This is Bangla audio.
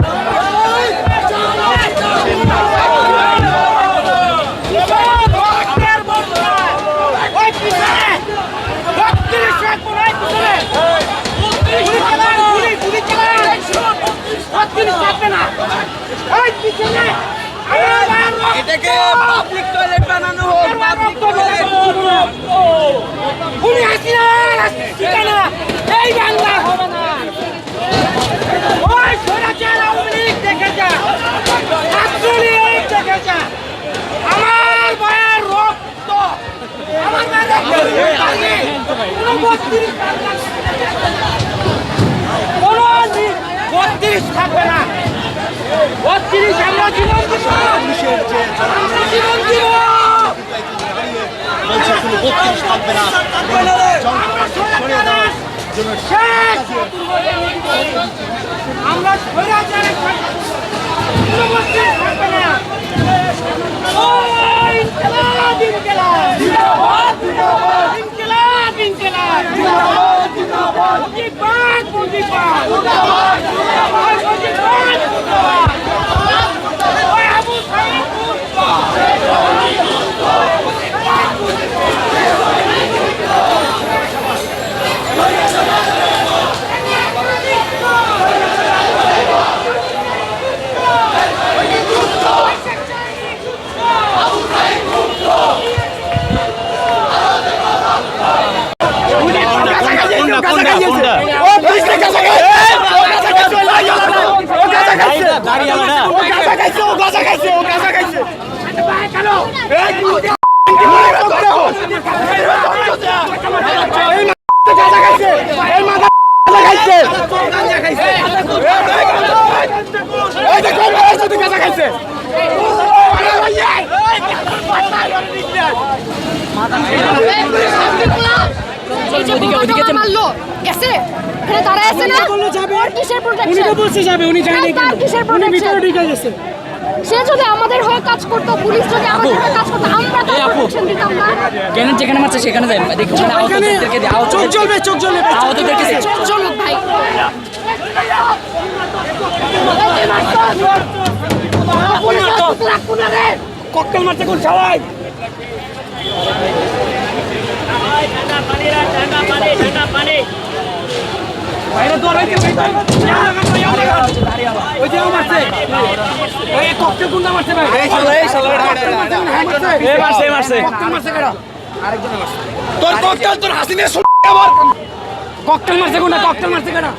Thank. বত্রিশ থাকবে না। বত্রিশ আমরা জীবন জীবন বত্রিশ থাকবে না আমরা Utah! এই যে বোমা মারলো। গেছে? এখানে দাঁড়ায় আছে না? উনি তো বলছে যাবে উনি কিসের উনি ভিতরে ঢুকে গেছে। সে যদি আমাদের হয়ে কাজ করতো পুলিশ যদি আমাদের হয়ে কাজ করতো আমরা তো প্রোটেকশন দিতাম না। কেন যেখানে মারছে সেখানে যাই। দেখো মানে ওখানে আহতদেরকে আহত চোখ জ্বলবে চোখ জ্বলবে আহতদেরকে দিয়ে চলো ভাই। ককটেল মারছে কোন সবাই? বাইরে তো রয়েছে ওই যে ও মারছে। ওই ককটেল কোনটা মারছে ভাই। এই শালা এই মারছে মারছে। ককটেল মারছে কেডা আরেকজন মারছে। তোর ককটেল তোর হাসিনের আবার? ককটেল মারছে কোনটা ককটেল মারছে কেডা